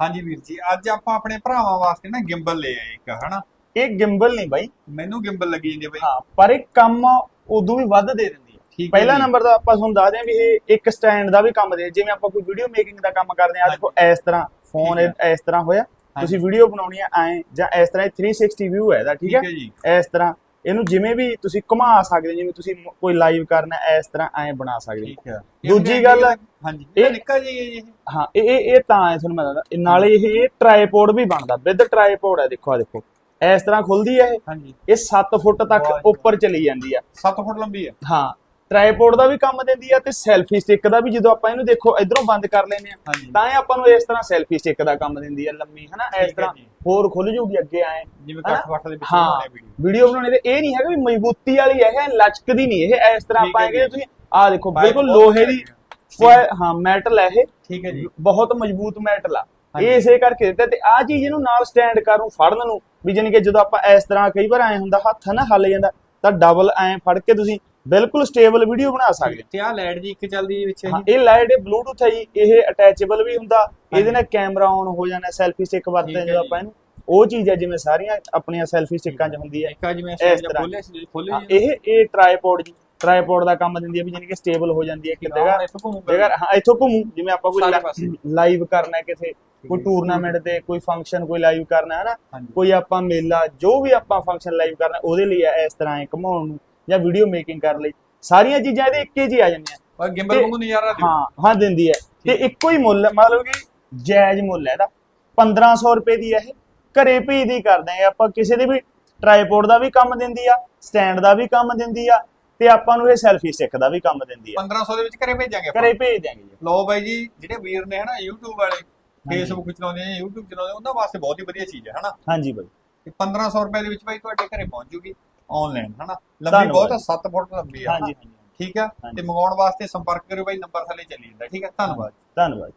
ਹਾਂਜੀ ਵੀਰ ਜੀ ਅੱਜ ਆਪਾਂ ਆਪਣੇ ਭਰਾਵਾਂ ਵਾਸਤੇ ਨਾ ਗਿੰਬਲ ਲੈ ਆਏ ਇੱਕ ਹਨਾ? ਇਹ ਗਿੰਬਲ ਨਹੀਂ ਬਾਈ। ਮੈਨੂੰ ਗਿੰਬਲ ਲੱਗੀ ਜਾਂਦੀ ਆ ਬਈ। ਹਾਂ ਪਰ ਇਹ ਕੰਮ ਉਦੋਂ ਵੀ ਵੱਧ ਦੇ ਦਿੰਦੀ ਹੈ ਠੀਕ ਹੈ ਪਹਿਲਾ। ਨੰਬਰ ਤਾਂ ਆਪਾਂ ਤੁਹਾਨੂੰ ਦੱਸਦੇ ਹਾਂ ਵੀ ਇਹ ਇੱਕ ਸਟੈਂਡ ਦਾ ਵੀ ਕੰਮ ਦੇ ਜਿਵੇਂ ਆਪਾਂ ਕੋਈ ਵੀਡੀਓ ਮੇਕਿੰਗ ਦਾ ਕੰਮ ਕਰਦੇ ਆ ਦੇਖੋ ਇਸ ਤਰ੍ਹਾਂ ਫੋਨ ਇਸ ਤਰ੍ਹਾਂ ਹੋਇਆ। ਤੁਸੀਂ ਵੀਡੀਓ ਬਣਾਉਣੀ ਹੈ ਐ ਜਾਂ ਇਸ ਤਰ੍ਹਾਂ ਇਹ 360 ਵਿਊ ਹੈ ਇਹਦਾ ਠੀਕ ਹੈ? ਇਸ ਤਰ੍ਹਾਂ ਇਹਨੂੰ ਜਿਵੇਂ ਵੀ ਤੁਸੀਂ ਘੁਮਾ ਸਕਦੇ ਜਿਵੇਂ ਤੁਸੀਂ ਮ- ਕੋਈ ਲਾਈਵ ਕਰਨਾ ਇਸ ਤਰ੍ਹਾਂ ਐ ਬਣਾ ਸਕਦੇ। ਠੀਕ ਹੈ। ਦੂਜੀ ਗੱਲ- ਹਾਂਜੀ ਇਹ- ਇਹ ਨਿੱਕਾ ਜੀ ਇਹ। ਹਾਂ ਇਹ ਇਹ ਇਹ ਤਾਂ ਹੈ ਤੁਹਾਨੂੰ ਮੈਂ ਦੱਸਦਾ। ਇਹ ਨਾਲੇ ਇਹ ਟ੍ਰਾਈਪੋਡ ਵੀ ਬਣਦਾ ਵਿਦ ਟ੍ਰਾਈਪੋਡ ਹੈ ਦੇਖੋ ਆ ਦੇਖੋ। ਇਸ ਤਰ੍ਹਾਂ ਖੁੱਲਦੀ ਹੈ ਇਹ। ਹਾਂਜੀ। ਇਹ 7 ਫੁੱਟ ਤੱਕ ਵਾਹ ਜੀ। ਉੱਪਰ ਚਲੀ ਜਾਂਦੀ ਆ 7 ਫੁੱਟ ਲੰਬੀ ਹੈ। ਹਾਂ ਟ੍ਰਾਈਪੋਡ ਦਾ ਵੀ ਕੰਮ ਦਿੰਦੀ ਆ ਤੇ ਸੈਲਫੀ ਸਟਿੱਕ ਦਾ ਵੀ ਜਦੋਂ ਆਪਾਂ ਇਹਨੂੰ ਦੇਖੋ ਇਧਰੋਂ ਬੰਦ ਕਰ ਲੈਨੇ ਆ ਤਾਂ ਇਹ ਆਪਾਂ ਨੂੰ ਇਸ ਤਰ੍ਹਾਂ ਸੈਲਫੀ ਸਟਿੱਕ ਦਾ ਕੰਮ ਦਿੰਦੀ ਆ ਲੰਮੀ ਹਨਾ ਇਸ ਤਰ੍ਹਾਂ। ਹੋਰ ਖੁੱਲ ਜੂਗੀ ਅੱਗੇ ਆਏ ਜਿਵੇਂ? ਕੱਟ ਵੱਟ ਦੇ ਵਿੱਚ ਬਣਾਉਣੇ ਵੀਡੀਓ ਵੀਡੀਓ ਬਣਾਉਣੇ ਤੇ ਇਹ ਨਹੀਂ ਹੈਗਾ ਵੀ ਮਜ਼ਬੂਤੀ ਵਾਲੀ ਹੈ ਇਹ ਲਚਕਦੀ ਨਹੀਂ ਇਹ ਇਸ ਤਰ੍ਹਾਂ ਆਪਾਂ ਹੈ ਹੈਗੇ ਜੀ। ਤੁਸੀਂ ਆ ਦੇਖੋ ਬਿਲਕੁਲ ਲੋਹੇ ਦੀ ਹੈ। ਮੈਟਲ ਹੈ ਇਹ ਠੀਕ ਹੈ ਜੀ ਬਹੁਤ ਮਜ਼ਬੂਤ ਮੈਟਲ ਆ। ਇਹ ਇਸੇ ਕਰਕੇ ਦਿੱਤਾ ਤੇ ਆ ਚੀਜ਼ ਇਹਨੂੰ ਨਾਲ ਸਟੈਂਡ ਕਰਨ ਨੂੰ ਫੜਨ ਨੂੰ ਵੀ ਜਾਣੀ ਕਿ ਜਦੋਂ ਆਪਾਂ ਇਸ ਤਰ੍ਹਾਂ ਕਈ ਵਾਰ ਐ ਹੁੰਦਾ ਹੱਥ ਨਾ ਹੱਲ ਜਾਂਦਾ ਤਾਂ ਡਬਲ ਐ ਫੜ ਕੇ ਤੁਸੀਂ ਬਿਲਕੁਲ ਸਟੇਬਲ ਵੀਡੀਓ ਬਣਾ ਸਕਦੇ ਤੇ ਆ ਲਾਈਟ ਜੀ ਇੱਕ ਚੱਲਦੀ ਵਿੱਚ ਹਾਂ ਇਹ ਲਾਈਟ ਇਹ ਬਲੂਟੁੱਥ ਹੈ ਜੀ ਇਹ ਅਟੈਚੇਬਲ ਵੀ ਹੁੰਦਾ। ਇਹਦੇ ਨਾਲ ਕੈਮਰਾ ਆਨ ਹੋ ਜਾਣਾ ਸੈਲਫੀ ਸਟਿੱਕ ਵਰਤਦੇ ਜਦੋਂ। ਆਪਾਂ ਇਹਨੂੰ। ਉਹ ਚੀਜ਼ ਹੈ ਜਿਵੇਂ ਸਾਰੀਆਂ ਆਪਣੀਆਂ ਸੈਲਫੀ ਸਟਿੱਕਾਂ 'ਚ ਹੁੰਦੀ ਹੈ। ਇੱਕ ਜਿਵੇਂ। ਖੋਲੇ ਸੀ ਖੋਲੇ ਇਹ ਇਹ ਟ੍ਰਾਈਪੋਡ ਜੀ। ਟ੍ਰਾਈਪੋਡ ਦਾ ਕੰਮ ਦਿੰਦੀ ਹੈ ਵੀ ਜਾਣੀ ਕਿ ਸਟੇਬਲ ਹੋ ਜਾਂਦੀ ਹੈ ਕਿ ਜਗ੍ਹਾ। ਜੇਕਰ ਹਾਂ ਇੱਥੋਂ ਘੁੰਮੂ। ਜਿਵੇਂ ਆਪਾਂ ਕੋਈ। ਲਾਈਵ ਕਰਨਾ ਹੈ ਕਿਸੇ ਕੋਈ। ਟੂਰਨਾਮੈਂਟ ਤੇ ਕੋਈ ਫੰਕਸ਼ਨ ਕੋਈ ਲਾਈਵ ਕਰਨਾ ਹੈ ਨਾ। ਕੋਈ ਆਪਾਂ ਮੇਲਾ ਜੋ ਵੀ ਆਪਾਂ ਫੰਕਸ਼ਨ ਲਾਈਵ ਕਰਨਾ ਉਹਦੇ ਲਈ ਹੈ ਇਸ ਤਰ੍ਹਾਂ ਹੈ ਘਮਾਉਣ ਨੂੰ ਜਾਂ ਵੀਡੀਓ ਮੇਕਿੰਗ ਕਰਨ ਲਈ। ਸਾਰੀਆਂ ਚੀਜ਼ਾਂ ਇਹਦੇ ਇੱਕੇ ਹੀ ਆ ਜਾਂਦੀਆਂ। ਔਰ ਗਿੰਬਲ ਵਾਂਗੂ ਨਜ਼ਾਰਾ ਦਿਓ। ਹਾਂ ਹਾਂ ਦਿੰਦੀ ਹੈ। ਤੇ ਇੱਕੋ ਹੀ ਮੁੱਲ ਮਤਲਬ ਕਿ ਜਾਇਜ਼ ਮੁੱਲ ਹੈ ਇਹਦਾ। 1500 ਰੁਪਏ ਦੀ ਹੈ ਇਹ। ਘਰੇ ਭੇਜਦੀ ਕਰਦੇ ਆ ਆਪਾਂ। ਕਿਸੇ ਦੇ ਵੀ ਟ੍ਰਾਈਪੋਡ ਦਾ ਵੀ ਕੰਮ ਦਿੰਦੀ ਆ ਸਟੈਂਡ ਦਾ ਵੀ ਕੰਮ ਦਿੰਦੀ ਆ ਤੇ ਆਪਾਂ ਨੂੰ ਇਹ ਸੈਲਫੀ ਸਟਿੱਕ ਦਾ ਵੀ ਕੰਮ ਦਿੰਦੀ ਆ। 1500 ਦੇ ਵਿੱਚ ਘਰੇ ਭੇਜਾਂਗੇ ਆਪਾਂ। ਘਰੇ ਭੇਜ ਦਿਆਂਗੇ ਜੀ। ਲਓ ਬਾਈ ਜੀ ਜਿਹੜੇ ਵੀਰ ਨੇ ਹਨਾ YouTube ਵਾਲੇ Facebook ਚਲਾਉਂਦੇ ਆ YouTube ਚਲਾਉਂਦੇ ਉਹਨਾਂ ਵਾਸਤੇ ਬਹੁਤ ਹੀ ਵਧੀਆ ਚੀਜ਼ ਹੈ ਹਨਾ? ਹਾਂਜੀ ਬਾਈ। ਤੇ 1500 ਰੁਪਏ ਦੇ ਵਿੱਚ ਬਾਈ ਤੁਹਾਡੇ ਘਰੇ ਪਹੁੰਚ ਜੂਗੀ। ਆਨਲਾਈਨ ਹਨਾ? ਲੰਬੀ। ਬਹੁਤ ਆ 7 ਫੁੱਟ ਲੰਬੀ ਆ। ਹਾਂਜੀ ਠੀਕ ਆ। ਤੇ ਮੰਗਾਉਣ ਵਾਸਤੇ ਸੰਪਰਕ ਕਰਿਓ ਬਾਈ ਨੰਬਰ ਥੱਲੇ ਚੱਲੀ ਜਾਂਦਾ ਠੀਕ ਹੈ ਧੰਨਵਾਦ ਧੰਨਵਾਦ